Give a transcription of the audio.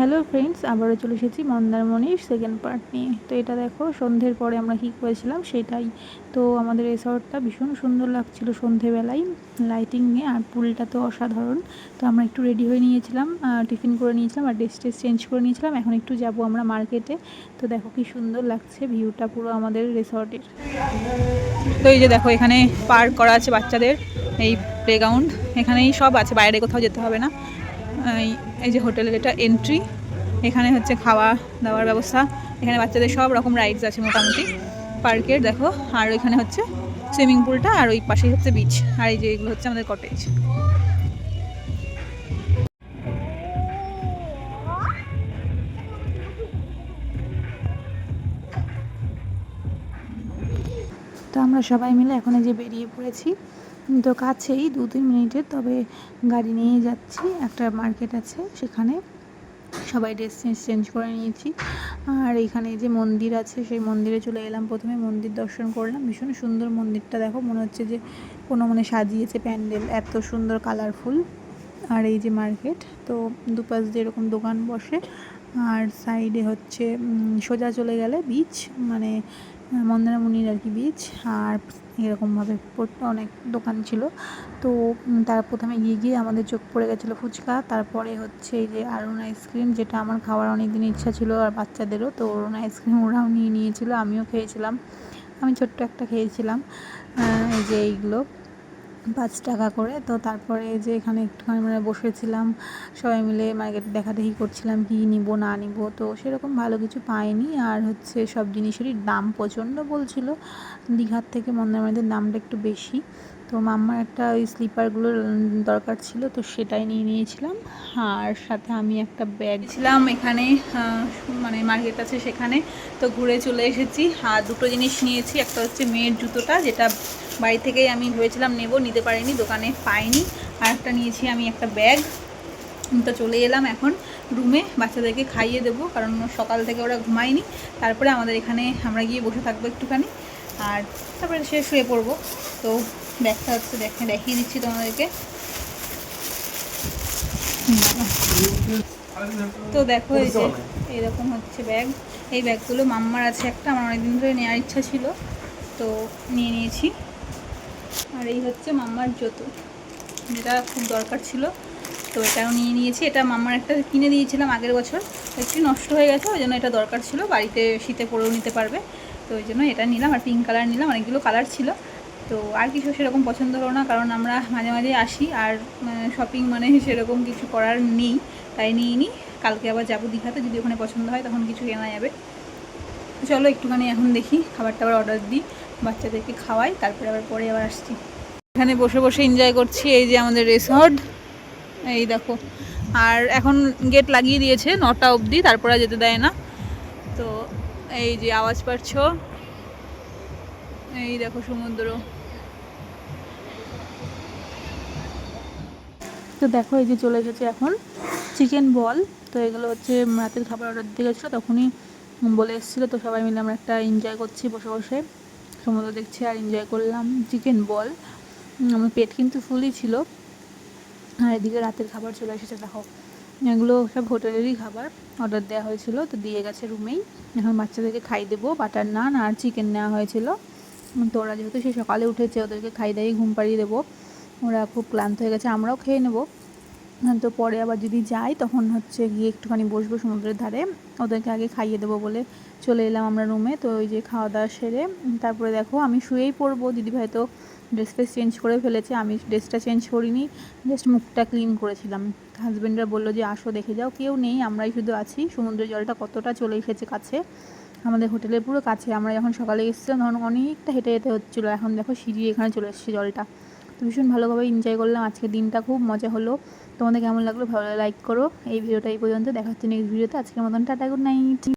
Hello friends আবারও চলে এসেছি মন্দারমণির সেকেন্ড পার্ট নিয়ে। তো এটা দেখো, সন্ধ্যের পরে আমরা কী করেছিলাম? সেটাই। তো আমাদের রিসর্টটা ভীষণ সুন্দর লাগছিল সন্ধেবেলায়। লাইটিংয়ে আর পুলটা তো অসাধারণ। তো আমরা একটু রেডি হয়ে নিয়েছিলাম টিফিন করে নিয়েছিলাম আর ড্রেস টেস চেঞ্জ করে নিয়েছিলাম। এখন একটু যাব আমরা মার্কেটে তো দেখো কি সুন্দর লাগছে ভিউটা পুরো আমাদের রিসর্টের তো এই যে দেখো, এখানে পার্ক করা আছে বাচ্চাদের, এই প্লেগ্রাউন্ড এখানেই সব আছে, বাইরে কোথাও যেতে হবে না। এই- যে হোটেলের এটা এন্ট্রি এখানে হচ্ছে খাওয়া দাওয়ার ব্যবস্থা। এখানে বাচ্চাদের সব রকম রাইডস আছে মোটামুটি। পার্কের দেখো। আর ওইখানে হচ্ছে সুইমিং পুলটা আর ওই পাশেই হচ্ছে বিচ আর এই যে এগুলো হচ্ছে আমাদের কটেজ তো আমরা সবাই মিলে এখন এই যে বেরিয়ে পড়েছি। তো কাছেই দু, তিন মিনিটের, তবে গাড়ি নিয়ে যাচ্ছি। একটা মার্কেট আছে সেখানে। সবাই ড্রেস চেঞ্জ করে নিয়েছি। আর এখানে যে মন্দির আছে, সেই মন্দিরে চলে এলাম। প্রথমে মন্দির দর্শন করলাম। ভীষণ সুন্দর মন্দিরটা দেখো। মনে হচ্ছে যে কোনো মানে সাজিয়েছে প্যান্ডেল। এত সুন্দর কালারফুল আর এই যে মার্কেট, তো দুপাশ দিয়ে এরকম দোকান বসে। আর সাইডে হচ্ছে সোজা চলে গেলে বিচ মানে মন্দারমণির আর কি বিচ আর এরকমভাবে অনেক দোকান ছিল। তো তার প্রথমে গিয়ে গিয়ে আমাদের চোখ পড়ে গেছিল ফুচকা। তারপরে হচ্ছে এই যে আরুণ আইসক্রিম যেটা আমার খাওয়ার অনেক দিন ইচ্ছা ছিল, আর বাচ্চাদেরও। তো অরুণ আইসক্রিম ওরাও নিয়ে নিয়েছিল, আমিও খেয়েছিলাম। আমি ছোট্ট একটা খেয়েছিলাম। এই যে এইগুলো। পাঁচ টাকা করে। তো তারপরে যে এখানে একটুখানি মানে বসেছিলাম, সবাই মিলে মার্কেটে দেখাদেখি করছিলাম, কি নিব, না নিব। তো সেরকম ভালো কিছু পাইনি। আর হচ্ছে সব জিনিসেরই দাম প্রচণ্ড বলছিল। দীঘার থেকে মন্দারমণিতে দামটা একটু বেশি। তো মাম্মার একটা ওই স্লিপারগুলোর দরকার ছিল, তো সেটাই নিয়ে নিয়েছিলাম। আর সাথে আমি একটা ব্যাগ ছিলাম এখানে মানে মার্কেট আছে সেখানে, তো ঘুরে চলে এসেছি। আর দুটো জিনিস নিয়েছি, একটা হচ্ছে মেয়ের জুতোটা, যেটা বাড়ি থেকেই আমি ভেবেছিলাম নেব, নিতে পারিনি, দোকানে পাইনি। আর একটা নিয়েছি আমি একটা ব্যাগ। তো চলে এলাম এখন রুমে, বাচ্চাদেরকে খাইয়ে দেবো, কারণ সকাল থেকে ওরা ঘুমায়নি। তারপরে আমাদের এখানে আমরা গিয়ে বসে থাকব একটুখানি। আর তারপরে সে শুয়ে পড়ব। তো ব্যাগটা হচ্ছে দেখে দেখিয়ে দিচ্ছি তোমাদেরকে। তো দেখো, এই যে, এরকম হচ্ছে ব্যাগ। এই ব্যাগগুলো মাম্মার আছে একটা, আমার অনেকদিন ধরে নেওয়ার ইচ্ছা ছিল, তো নিয়ে নিয়েছি। আর এই হচ্ছে মাম্মার জুতো, যেটা খুব দরকার ছিল, তো এটাও নিয়ে নিয়েছি। এটা মাম্মার একটা কিনে দিয়েছিলাম আগের বছর, একটু নষ্ট হয়ে গেছে, ওই জন্য এটা দরকার ছিল, বাড়িতে শীতে পরেও নিতে পারবে, তো ওই জন্য এটা নিলাম, আর পিঙ্ক কালার নিলাম, অনেকগুলো কালার ছিল। তো আর কিছু সেরকম পছন্দ হলো না, কারণ আমরা মাঝে মাঝে আসি আর শপিং মানে সেরকম কিছু করার নেই, তাই নিয়ে নিই কালকে আবার যাব দীঘাতে, যদি ওখানে পছন্দ হয় তখন কিছু কেনা যাবে। চলো একটুখানি এখন দেখি খাবার টাবার অর্ডার দিই, বাচ্চাদেরকে খাওয়াই, তারপরে আবার পরে আবার আসছি। এখানে বসে বসে এনজয় করছি এই যে আমাদের রিসর্ট এই দেখো, আর এখন গেট লাগিয়ে দিয়েছে, নটা অবধি, তারপরে যেতে দেয় না। তো এই যে আওয়াজ পাচ্ছ এই দেখো সমুদ্র। তো দেখো, এই যে চলে এসেছে এখন চিকেন বল তো এগুলো হচ্ছে রাতের খাবার অর্ডার দিয়ে গেছিল, তখনই বলে এসেছিল। তো সবাই মিলে আমরা একটা এনজয় করছি বসে বসে। সমুদ্র দেখছি আর এনজয় করলাম চিকেন বল আমার পেট কিন্তু ফুলই ছিল। আর এদিকে রাতের খাবার চলে এসেছে, দেখো। এগুলো সব হোটেলেরই খাবার অর্ডার দেওয়া হয়েছিল। তো দিয়ে গেছে রুমেই এখন বাচ্চাদেরকে খাই দেবো। বাটার নান আর চিকেন নেওয়া হয়েছিল। তো ওরা যেহেতু সে সকালে উঠেছে ওদেরকে খাই দাইয়ে ঘুম পাড়িয়ে দেবো। ওরা খুব ক্লান্ত হয়ে গেছে আমরাও খেয়ে নেব। হ্যাঁ, তো পরে আবার যদি যাই তখন হচ্ছে গিয়ে একটুখানি বসবো সমুদ্রের ধারে। ওদেরকে আগে খাইয়ে দেবো বলে চলে এলাম আমরা রুমে তো ওই যে খাওয়া দাওয়া সেরে তারপরে দেখো আমি শুয়েই পড়ব। দিদিভাই তো ড্রেস ফ্রেস চেঞ্জ করে ফেলেছে আমি ড্রেসটা চেঞ্জ করিনি জাস্ট মুখটা ক্লিন করেছিলাম। হাজব্যান্ডরা বলল যে আসো দেখে যাও কেউ নেই আমরাই শুধু আছি। সমুদ্রের জলটা কতটা চলে এসেছে কাছে। আমাদের হোটেলের পুরো কাছে। আমরা যখন সকালে এসেছিলাম, তখন অনেকটা হেঁটে যেতে হচ্ছিল। এখন দেখো সিঁড়ি এখানে চলে এসেছে জলটা। তো ভীষণ ভালোভাবে এনজয় করলাম। আজকে দিনটা খুব মজা হলো। তোমাদের কেমন লাগল ভালো লাইক করো। এই ভিডিওটা এই পর্যন্ত। দেখা হচ্ছে নেক্সট ভিডিওতে আজকের মতন টাটা গুড নাইট